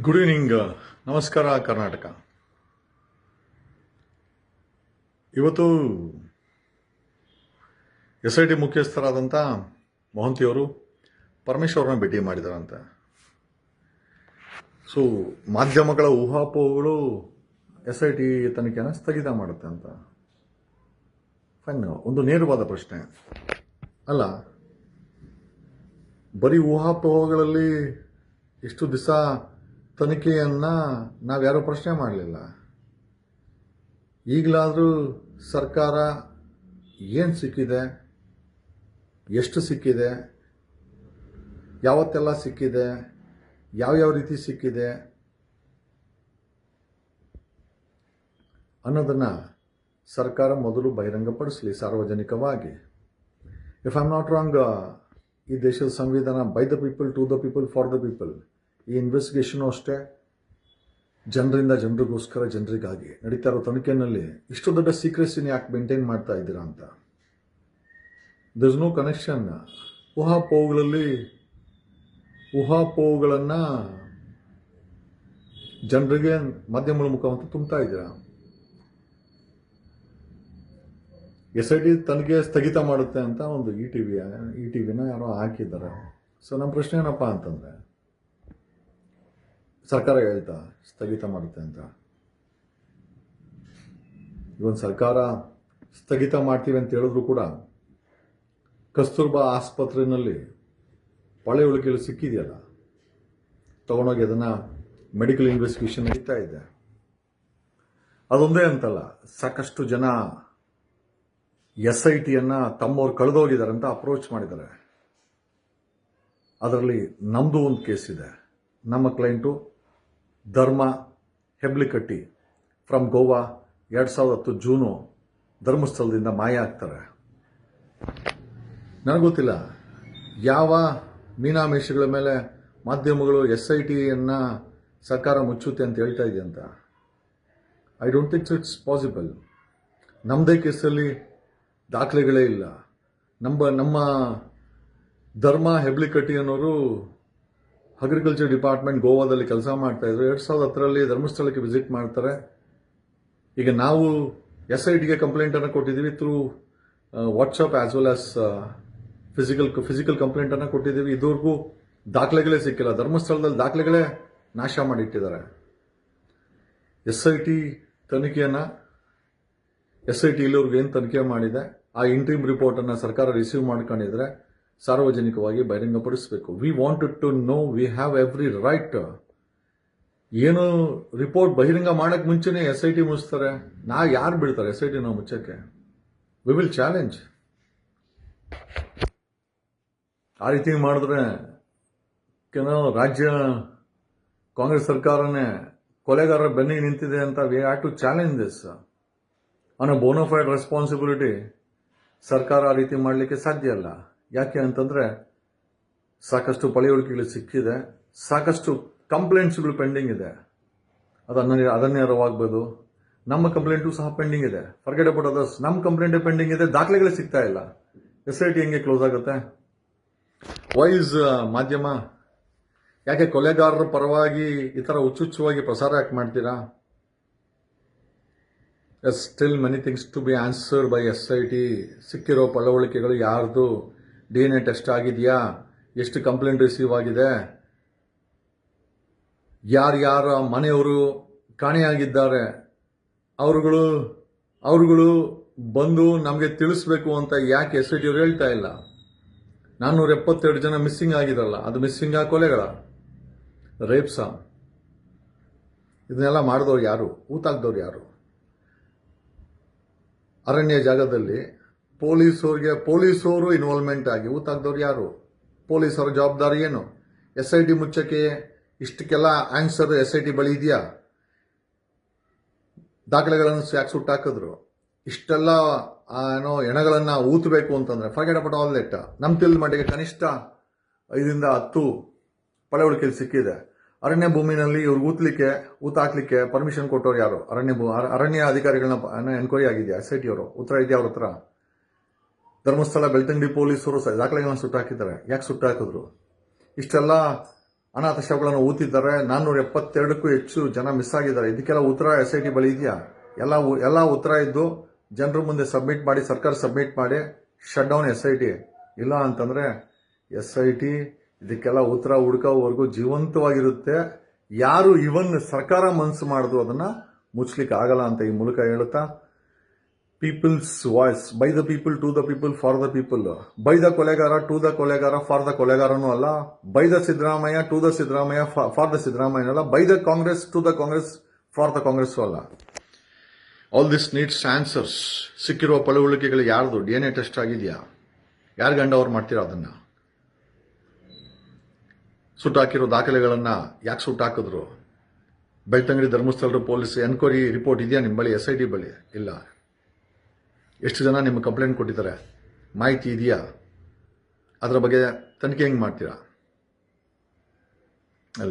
Good evening ನಮಸ್ಕಾರ ಕರ್ನಾಟಕ. ಇವತ್ತು S I T ಮುಖ್ಯಸ್ಥರಾದಂಥ ಮೊಹಂತಿಯವರು ಪರಮೇಶ್ವರನ ಭೇಟಿ ಮಾಡಿದಾರಂತೆ. ಸೊ ಮಾಧ್ಯಮಗಳ ಊಹಾಪೋಹಗಳು ಎಸ್ ಐ ಟಿ ತನಿಖೆನ ಸ್ಥಗಿತ ಮಾಡುತ್ತೆ ಅಂತ. ಫೈನ್ ಒಂದು ನೇರವಾದ ಪ್ರಶ್ನೆ. ಅಲ್ಲ, ಬರೀ ಊಹಾಪೋಹಗಳಲ್ಲಿ ಇಷ್ಟು ದಿವಸ ತನಿಖೆಯನ್ನು ನಾವ್ಯಾರೂ ಪ್ರಶ್ನೆ ಮಾಡಲಿಲ್ಲ. ಈಗಲಾದರೂ ಸರ್ಕಾರ ಏನು ಸಿಕ್ಕಿದೆ? ಎಷ್ಟು ಸಿಕ್ಕಿದೆ? ಯಾವತ್ತೆಲ್ಲ ಸಿಕ್ಕಿದೆ? ಯಾವ್ಯಾವ ರೀತಿ ಸಿಕ್ಕಿದೆ? ಅನ್ನೋದನ್ನು ಸರ್ಕಾರ ಮೊದಲು ಬಹಿರಂಗಪಡಿಸಲಿ ಸಾರ್ವಜನಿಕವಾಗಿ. If I am not wrong ಈ ದೇಶದ ಸಂವಿಧಾನ by the people to the people for the people ಈ ಇನ್ವೆಸ್ಟಿಗೇಷನು ಅಷ್ಟೇ. ಜನರಿಂದ ಜನರಿಗೋಸ್ಕರ ಜನರಿಗಾಗಿ ನಡೀತಾ ಇರೋ ತನಿಖೆನಲ್ಲಿ ಇಷ್ಟು ದೊಡ್ಡ ಸೀಕ್ರೆಸಿನ ಯಾಕೆ ಮೇಂಟೈನ್ ಮಾಡ್ತಾ ಇದ್ದೀರಾ ಅಂತ? ದರ್ಸ್ ನೋ ಕನೆಕ್ಷನ್ ಊಹಾಪೋಹಗಳಲ್ಲಿ ಊಹಾಪೋಹಗಳನ್ನು ಜನರಿಗೆ ಮಾಧ್ಯಮಗಳ ಮುಖಾಂತರ ತುಂಬ್ತಾ ಇದ್ದೀರಾ? ಎಸ್ ಐ ಟಿ ತನಿಖೆ ಸ್ಥಗಿತ ಮಾಡುತ್ತೆ ಅಂತ ಒಂದು E T V E T ವಿನ ಯಾರೋ ಹಾಕಿದ್ದಾರೆ. ಸೊ ನಮ್ಮ ಪ್ರಶ್ನೆ ಏನಪ್ಪ ಅಂತಂದರೆ ಸರ್ಕಾರ ಹೇಳ್ತಾ ಸ್ಥಗಿತ ಮಾಡುತ್ತೆ ಅಂತ. ಇವನ್ ಸರ್ಕಾರ ಸ್ಥಗಿತ ಮಾಡ್ತೀವಿ ಅಂತ ಹೇಳಿದ್ರು ಕೂಡ ಕಸ್ತೂರ್ಬಾ ಆಸ್ಪತ್ರೆಯಲ್ಲಿ ಪಳೆ ಉಳಿಕೆಗಳು ಸಿಕ್ಕಿದೆಯಲ್ಲ? ತಗೊಂಡೋಗಿ ಅದನ್ನು ಮೆಡಿಕಲ್ ಇನ್ವೆಸ್ಟಿಗೇಷನ್ ನಡೀತಾ ಇದೆ. ಅದೊಂದೇ ಅಂತಲ್ಲ, ಸಾಕಷ್ಟು ಜನ ಎಸ್ ಐ ಟಿಯನ್ನು ತಮ್ಮವ್ರು ಕಳೆದೋಗಿದ್ದಾರೆ ಅಂತ ಅಪ್ರೋಚ್ ಮಾಡಿದ್ದಾರೆ. ಅದರಲ್ಲಿ ನಮ್ಮದು ಒಂದು ಕೇಸ್ ಇದೆ. ನಮ್ಮ ಕ್ಲೈಂಟು ಧರ್ಮ ಹೆಬ್ಲಿಕಟ್ಟಿ ಫ್ರಮ್ ಗೋವಾ ಎರಡು ಸಾವಿರದ ಹತ್ತು ಜೂನು ಧರ್ಮಸ್ಥಳದಿಂದ ಮಾಯ ಆಗ್ತಾರೆ. ನನಗೆ ಗೊತ್ತಿಲ್ಲ ಯಾವ ಮೀನಾಮೇಷಗಳ ಮೇಲೆ ಮಾಧ್ಯಮಗಳು ಎಸ್ ಐ ಟಿಯನ್ನು ಸರ್ಕಾರ ಮುಚ್ಚುತ್ತೆ ಅಂತ ಹೇಳ್ತಾ ಇದೆ ಅಂತ? I don't thinks it's possible ನಮ್ಮದೇ ಕೇಸಲ್ಲಿ ದಾಖಲೆಗಳೇ ಇಲ್ಲ. ನಮ್ಮ ನಮ್ಮ ಧರ್ಮ ಹೆಬ್ಲಿಕಟ್ಟಿ ಅನ್ನೋರು ಅಗ್ರಿಕಲ್ಚರ್ ಡಿಪಾರ್ಟ್ಮೆಂಟ್ ಗೋವಾದಲ್ಲಿ ಕೆಲಸ ಮಾಡ್ತಾಯಿದ್ರು ಎರಡು ಸಾವಿರದ ಹತ್ತರಲ್ಲಿ ಧರ್ಮಸ್ಥಳಕ್ಕೆ ವಿಸಿಟ್ ಮಾಡ್ತಾರೆ. ಈಗ ನಾವು ಎಸ್ ಐ ಟಿಗೆ ಕಂಪ್ಲೇಂಟನ್ನು ಕೊಟ್ಟಿದ್ದೀವಿ through WhatsApp as well as physical physical ಕಂಪ್ಲೇಂಟನ್ನು ಕೊಟ್ಟಿದ್ದೀವಿ. ಇದುವರೆಗೂ ದಾಖಲೆಗಳೇ ಸಿಕ್ಕಿಲ್ಲ. ಧರ್ಮಸ್ಥಳದಲ್ಲಿ ದಾಖಲೆಗಳೇ ನಾಶ ಮಾಡಿಟ್ಟಿದ್ದಾರೆ. ಎಸ್ ಐ ಟಿ ತನಿಖೆಯನ್ನು ಎಸ್ ಐ ಟಿ ಇಲ್ಲಿವರೆಗೂ ಏನು ತನಿಖೆ ಮಾಡಿದೆ? ಆ ಇಂಟ್ರೀಮ್ ರಿಪೋರ್ಟನ್ನು ಸರ್ಕಾರ ರಿಸೀವ್ ಮಾಡ್ಕೊಂಡಿದ್ರೆ ಸಾರ್ವಜನಿಕವಾಗಿ ಬಹಿರಂಗಪಡಿಸಬೇಕು. We wanted to know we have every right ಏನು ರಿಪೋರ್ಟ್ ಬಹಿರಂಗ ಮಾಡಕ್ ಮುಂಚೆನೇ ಎಸ್ ಐ ಟಿ ಮುಚ್ತಾರೆ. ನಾ ಯಾರು ಬಿಡ್ತಾರೆ ಎಸ್ ಐ ಟಿ ನಾವು ಮುಚ್ಚಕ್ಕೆ? ವಿ ವಿಲ್ ಚಾಲೆಂಜ್ ಆ ರೀತಿ ಮಾಡಿದ್ರೆ ಕೆಲವು ರಾಜ್ಯ ಕಾಂಗ್ರೆಸ್ ಸರ್ಕಾರನೇ ಕೊಲೆಗಾರರ ಬೆನ್ನಿಗೆ ನಿಂತಿದೆ ಅಂತ we have to challenge this ಅನ್ನೋ ಬೋನೋಫೈಡ್ ರೆಸ್ಪಾನ್ಸಿಬಿಲಿಟಿ ಸರ್ಕಾರ ಆ ರೀತಿ ಮಾಡಲಿಕ್ಕೆ ಸಾಧ್ಯ ಅಲ್ಲ ಯಾಕೆ ಅಂತಂದರೆ ಸಾಕಷ್ಟು ಪಳೆಯುಳಿಕೆಗಳು ಸಿಕ್ಕಿದೆ, ಸಾಕಷ್ಟು ಕಂಪ್ಲೇಂಟ್ಸ್ಗಳು ಪೆಂಡಿಂಗ್ ಇದೆ. ಅದು ಅನ್ನ ಅದನ್ನೇರವಾಗ್ಬೋದು ನಮ್ಮ ಕಂಪ್ಲೇಂಟು ಸಹ ಪೆಂಡಿಂಗ್ ಇದೆ. ಫರ್ಗೆಟ್ ಅಬೌಟ್ ಅದರ್ಸ್ ನಮ್ಮ ಕಂಪ್ಲೇಂಟ್ ಪೆಂಡಿಂಗ್ ಇದೆ, ದಾಖಲೆಗಳೇ ಸಿಗ್ತಾ ಇಲ್ಲ. ಎಸ್ ಐ ಟಿ ಹೆಂಗೆ ಕ್ಲೋಸ್ ಆಗುತ್ತೆ? ವೈಸ್ ಮಾಧ್ಯಮ. ಯಾಕೆ ಕೊಲೆಗಾರರ ಪರವಾಗಿ ಈ ಥರ ಹುಚ್ಚುಚ್ಚುವಾಗಿ ಪ್ರಸಾರ ಯಾಕೆ ಮಾಡ್ತೀರಾ? Yes still many things to be answered by S I T ಸಿಕ್ಕಿರೋ ಪಳವಳಿಕೆಗಳು ಯಾರ್ದು? ಡಿ ಎನ್ ಎ ಟೆಸ್ಟ್ ಆಗಿದೆಯಾ? ಎಷ್ಟು ಕಂಪ್ಲೇಂಟ್ ರಿಸೀವ್ ಆಗಿದೆ? ಯಾರ್ಯಾರ ಮನೆಯವರು ಕಾಣೆಯಾಗಿದ್ದಾರೆ? ಅವರುಗಳು ಅವರುಗಳು ಬಂದು ನಮಗೆ ತಿಳಿಸ್ಬೇಕು ಅಂತ ಯಾಕೆ ಎಸ್ ಐ ಹೇಳ್ತಾ ಇಲ್ಲ? ನಾನ್ನೂರ ಎಪ್ಪತ್ತೆರಡು ಜನ ಮಿಸ್ಸಿಂಗ್ ಆಗಿದ್ರಲ್ಲ ಅದು ಮಿಸ್ಸಿಂಗ್ ಆ ಕೊಲೆಗಳ. ರೇಪ್ಸ ಇದನ್ನೆಲ್ಲ ಮಾಡಿದವ್ರು ಯಾರು? ಊತಾಕ್ದವ್ರು ಯಾರು? ಅರಣ್ಯ ಜಾಗದಲ್ಲಿ ಪೊಲೀಸವ್ರಿಗೆ, ಪೊಲೀಸವರು ಇನ್ವಾಲ್ವ್ಮೆಂಟ್ ಆಗಿ ಊತಾಕ್ದವ್ರು ಯಾರು? ಪೊಲೀಸರ ಜವಾಬ್ದಾರಿ ಏನು? ಎಸ್ ಐ ಟಿ ಮುಚ್ಚಕ್ಕೆ ಇಷ್ಟಕ್ಕೆಲ್ಲ ಆನ್ಸರ್ ಎಸ್ ಐ ಟಿ ಬಳಿ ಇದೆಯಾ? ದಾಖಲೆಗಳನ್ನು ಯಾಕೆ ಸುಟ್ಟಾಕಿದ್ರು ಇಷ್ಟೆಲ್ಲ ಏನೋ ಎಣಗಳನ್ನು ಊತಬೇಕು ಅಂತಂದ್ರೆ ಫರ್ಗೆಟ್ ಅಬೌಟ್ ಆಲ್ ದೆಟ್ ನಮ್ಮ ತಿಳಿದ ಮಟ್ಟಿಗೆ ಕನಿಷ್ಠ ಐದರಿಂದ ಹತ್ತು ಪಳೆವಳಿಕೆಯಲ್ಲಿ ಸಿಕ್ಕಿದೆ. ಅರಣ್ಯ ಭೂಮಿನಲ್ಲಿ ಇವ್ರಿಗೆ ಊತಲಿಕ್ಕೆ, ಊತ ಹಾಕ್ಲಿಕ್ಕೆ ಪರ್ಮಿಷನ್ ಕೊಟ್ಟವ್ರು ಯಾರು? ಅರಣ್ಯ ಅರಣ್ಯ ಅಧಿಕಾರಿಗಳನ್ನ ಎನ್ಕ್ವೈರಿ ಆಗಿದೆಯಾ? ಎಸ್ ಐ ಟಿ ಅವರು, ಉತ್ತರ ಇದೆಯಾ ಅವ್ರ ಹತ್ರ? ಧರ್ಮಸ್ಥಳ ಬೆಳ್ತಂಗಡಿ ಪೊಲೀಸರು ದಾಖಲೆಗಳನ್ನು ಸುಟ್ಟಾಕಿದ್ದಾರೆ. ಯಾಕೆ ಸುಟ್ಟಾಕಿದ್ರು? ಇಷ್ಟೆಲ್ಲ ಅನಾಥ ಶವಗಳನ್ನು ಊತಿದ್ದಾರೆ. ನಾನ್ನೂರ ಎಪ್ಪತ್ತೆರಡಕ್ಕೂ ಹೆಚ್ಚು ಜನ ಮಿಸ್ ಆಗಿದ್ದಾರೆ. ಇದಕ್ಕೆಲ್ಲ ಉತ್ತರ ಎಸ್ ಐ ಟಿ ಬಳಿ ಇದೆಯಾ? ಎಲ್ಲ ಎಲ್ಲ ಉತ್ತರ ಇದ್ದು ಜನರ ಮುಂದೆ ಸಬ್ಮಿಟ್ ಮಾಡಿ, ಸರ್ಕಾರ ಸಬ್ಮಿಟ್ ಮಾಡಿ shut down S I T ಇಲ್ಲ ಅಂತಂದ್ರೆ ಎಸ್ ಐ ಟಿ ಇದಕ್ಕೆಲ್ಲ ಉತ್ತರ ಹುಡುಕೋವರೆಗೂ ಜೀವಂತವಾಗಿರುತ್ತೆ. ಯಾರು ಇವನ್ ಸರ್ಕಾರ ಮನಸ್ಸು ಮಾಡಿದ್ರು ಅದನ್ನ ಮುಚ್ಚಲಿಕ್ಕೆ ಆಗಲ್ಲ ಅಂತ ಈ ಮೂಲಕ ಹೇಳುತ್ತಾ people's voice by the people to the people for the people by the ಕೊಲೆಗಾರ ಟು ದ ಕೊಲೆಗಾರ ಫಾರ್ ದ ಕೊಲೆಗಾರನೂ ಅಲ್ಲ by the Siddaramaiah to the Siddaramaiah for the Siddaramaiah ಅಲ್ಲ by the Congress to the Congress for the Congress ಅಲ್ಲ all this needs answers ಸಿಕ್ಕಿರುವ ಪಳವಳಿಕೆಗಳು ಯಾರ್ದು D N A test ಆಗಿದೆಯಾ? ಯಾರು ಗಂಡ ಅವ್ರು ಮಾಡ್ತೀರಾ ಅದನ್ನ? ಸುಟ್ಟಾಕಿರೋ ದಾಖಲೆಗಳನ್ನ ಯಾಕೆ ಸುಟ್ಟಾಕಿದ್ರು? ಬೆಳ್ತಂಗಡಿ ಧರ್ಮಸ್ಥಳದ ಪೊಲೀಸ್ ಎನ್ಕ್ವೈರಿ ರಿಪೋರ್ಟ್ ಇದೆಯಾ ನಿಮ್ಮ ಬಳಿ? ಎಸ್ ಐ ಟಿ ಬಳಿ? ಇಲ್ಲ. ಎಷ್ಟು ಜನ ನಿಮ್ಗೆ ಕಂಪ್ಲೇಂಟ್ ಕೊಟ್ಟಿದ್ದಾರೆ? ಮಾಹಿತಿ ಇದೆಯಾ? ಅದರ ಬಗ್ಗೆ ತನಿಖೆ ಹೆಂಗೆ ಮಾಡ್ತೀರಾ?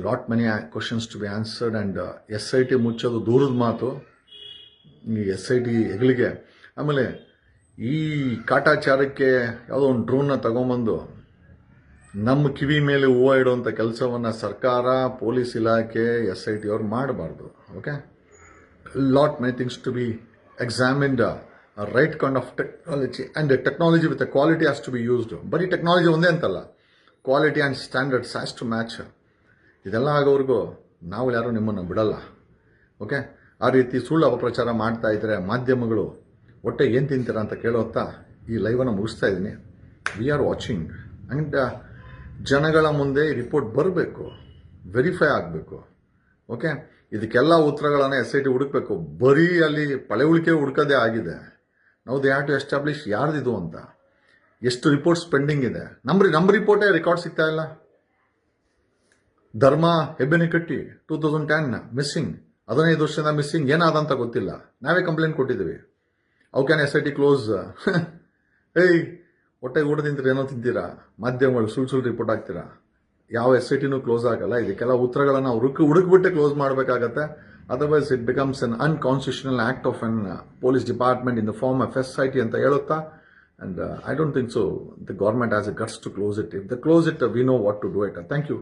Lot many questions to be answered and S I T ಮುಚ್ಚೋದು ದೂರದ ಮಾತು. ಈ ಎಸ್ ಐ ಟಿ ಹೆಗಲಿಗೆ ಆಮೇಲೆ ಈ ಕಾಟಾಚಾರಕ್ಕೆ ಯಾವುದೋ ಒಂದು ಡ್ರೋನ್ನ ತಗೊಂಬಂದು ನಮ್ಮ ಕಿವಿ ಮೇಲೆ ಹೂವು ಇಡುವಂಥ ಕೆಲಸವನ್ನು ಸರ್ಕಾರ, ಪೊಲೀಸ್ ಇಲಾಖೆ ಎಸ್ ಐ ಟಿ ಅವ್ರು ಮಾಡಬಾರ್ದು. Okay lot many things to be examined right kind of technology and technology with quality has to be used ಬರೀ ಟೆಕ್ನಾಲಜಿ ಒಂದೇ ಅಂತಲ್ಲ. Quality and standards has to match ಇದೆಲ್ಲ ಆಗೋವರೆಗೂ ನಾವು ಯಾರೂ ನಿಮ್ಮನ್ನು ಬಿಡಲ್ಲ. ಓಕೆ ಆ ರೀತಿ ಸುಳ್ಳು ಅಪಪ್ರಚಾರ ಮಾಡ್ತಾ ಇದ್ದರೆ ಮಾಧ್ಯಮಗಳು ಒಟ್ಟೆ ಏನು ತಿಂತೀರಾ ಅಂತ ಕೇಳೋತ್ತಾ ಈ ಲೈವನ್ನು ಮುಗಿಸ್ತಾ ಇದ್ದೀನಿ. ವಿ ಆರ್ ವಾಚಿಂಗ್ ಆ್ಯಂಡ್ ಜನಗಳ ಮುಂದೆ ಈ ರಿಪೋರ್ಟ್ ಬರಬೇಕು. ವೆರಿಫೈ ಆಗಬೇಕು. ಓಕೆ ಇದಕ್ಕೆಲ್ಲ ಉತ್ತರಗಳನ್ನು ಎಸ್ ಐ ಟಿ ಹುಡುಕಬೇಕು. ಬರೀ ಅಲ್ಲಿ ಪಳೆಯುಳಿಕೆ ಹುಡುಕದೇ ಆಗಿದೆ. ನಾವು ದೇ ಹ್ಯಾವ್ ಟು ಎಸ್ಟಾಬ್ಲಿಷ್ ಯಾರ್ದಿದು ಅಂತ. ಎಷ್ಟು ರಿಪೋರ್ಟ್ಸ್ ಪೆಂಡಿಂಗ್ ಇದೆ. ನಮ್ಮ ನಮ್ಮ ರಿಪೋರ್ಟೇ ರೆಕಾರ್ಡ್ ಸಿಗ್ತಾ ಇಲ್ಲ. ಧರ್ಮ ಹೆಬ್ಬೆನಿಕಟ್ಟಿ ಟೂ ತೌಸಂಡ್ ಟೆನ್ ಮಿಸ್ಸಿಂಗ್ ಹದಿನೈದು ವರ್ಷದಿಂದ ಮಿಸ್ಸಿಂಗ್ ಏನಾದ ಅಂತ ಗೊತ್ತಿಲ್ಲ. ನಾವೇ ಕಂಪ್ಲೇಂಟ್ ಕೊಟ್ಟಿದ್ದೀವಿ. ಅವು can S I T close ಏಯ್ ಹೊಟ್ಟೆ ಊಟ ತಿಂತೀರ, ಏನೋ ತಿಂತೀರಾ? ಮಾಧ್ಯಮಗಳು ಸುಳ್ಳು ಸುಳ್ಳು ರಿಪೋರ್ಟ್ ಆಗ್ತೀರಾ ಯಾವ ಎಸ್ ಐ ಟಿನೂ ಕ್ಲೋಸ್ ಆಗಲ್ಲ. ಇದಕ್ಕೆಲ್ಲ ಉತ್ತರಗಳನ್ನು ಹುಡುಕ್ ಹುಡುಕ್ಬಿಟ್ಟೆ ಕ್ಲೋಸ್ ಮಾಡಬೇಕಾಗತ್ತೆ. Otherwise it becomes an unconstitutional act of an police department in the form of S I T ಅಂತ ಹೇಳುತ್ತಾ and I don't think so the government has a guts to close it if the close it we know what to do it thank you